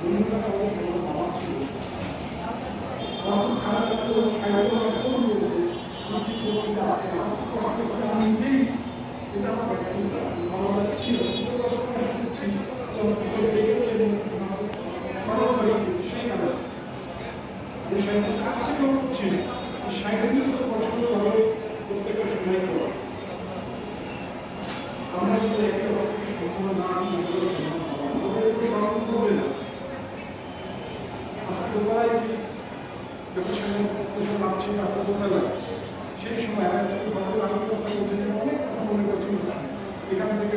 আমার ছিল। যখন মানুষের রাত্রবেলা সেই সময় আমি একজন ঘটনা আনন্দ অনেক মনে করছি এখান থেকে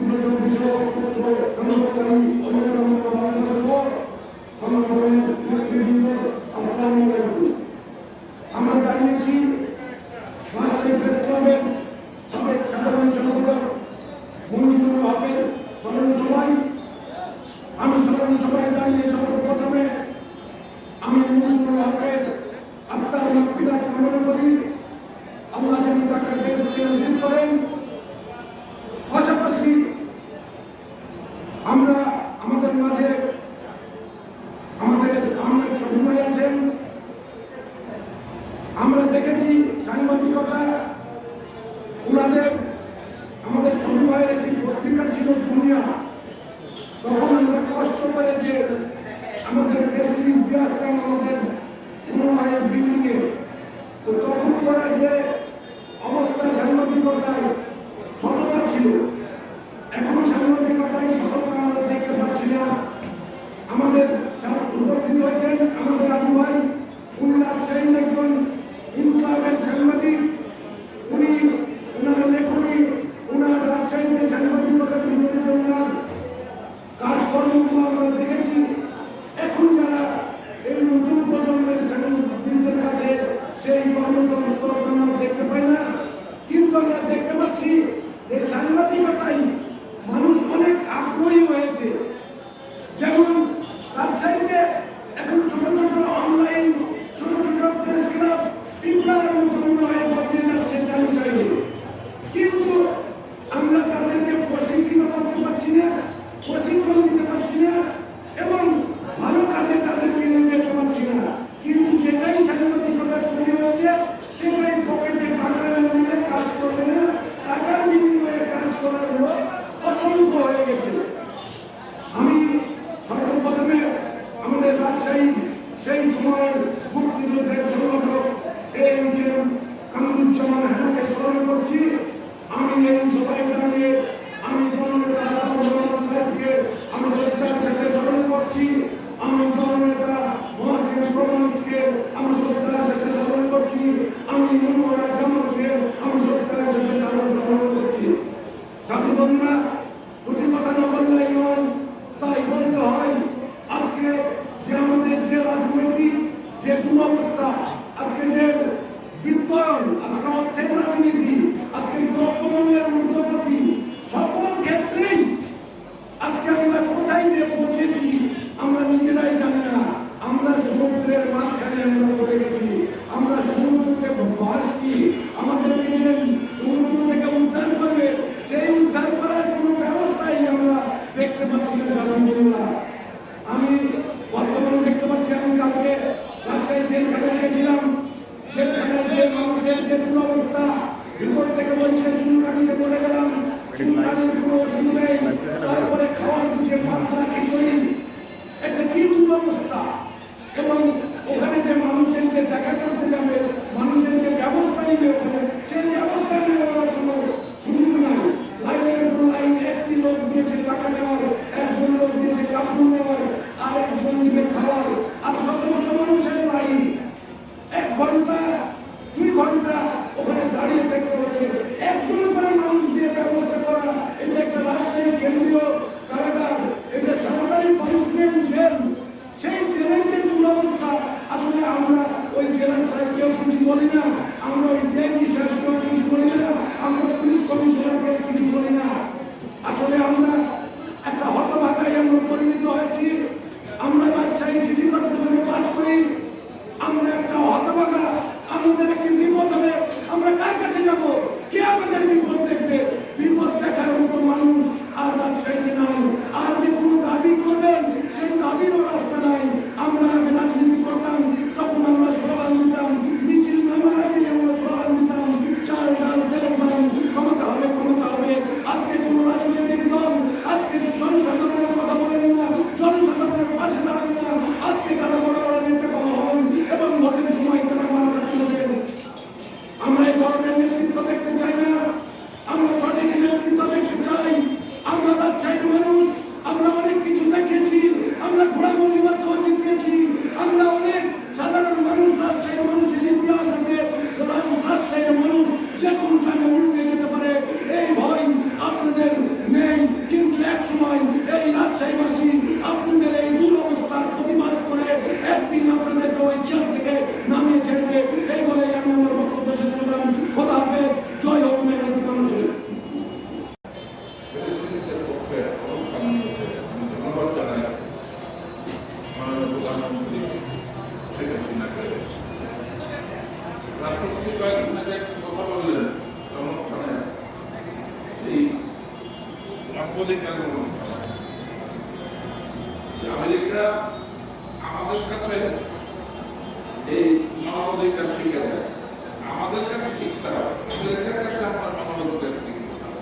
সংগঠন সংগ্রহকারী অন্যান্য আমরা দেখেছি সাংবাদিকতা não aí. দুরবস্থা আজকে যে বিত্তয়ন আজকে অর্থের হয়েছে চুলকানিতে চলে গেলাম চুলকানির কোনো ওষুধ নেই। তারপরে খাওয়ার দিচ্ছে পাতলা খিচুড়ি এটা কি দুরবস্থা? এবং ওখানে যে মানুষের যে দেখা করতে যাবে মানুষের যে ব্যবস্থা নিবে ওখানে সেই ব্যবস্থা নেওয়ার কোনো সুযোগ নাই। লাইনের পর লাইন একটি লোক দিয়েছে টাকা নেওয়ার একজন লোক দিয়েছে কাপড় নেওয়ার আর একজন দিবে খাওয়ার। আমেরিকা আমাদের কাছে এই মানবাধিকার শিখে যায় আমাদের কাছে শিখতে হবে কাছে আমরা মানবাধিকার শিখতে হবে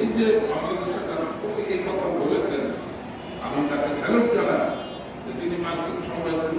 এই যে বাংলাদেশের রাষ্ট্রপতি এই কথা বলেছেন, আমি তাকে স্যালুট জানাই তিনি মার্কিন সম্মেলন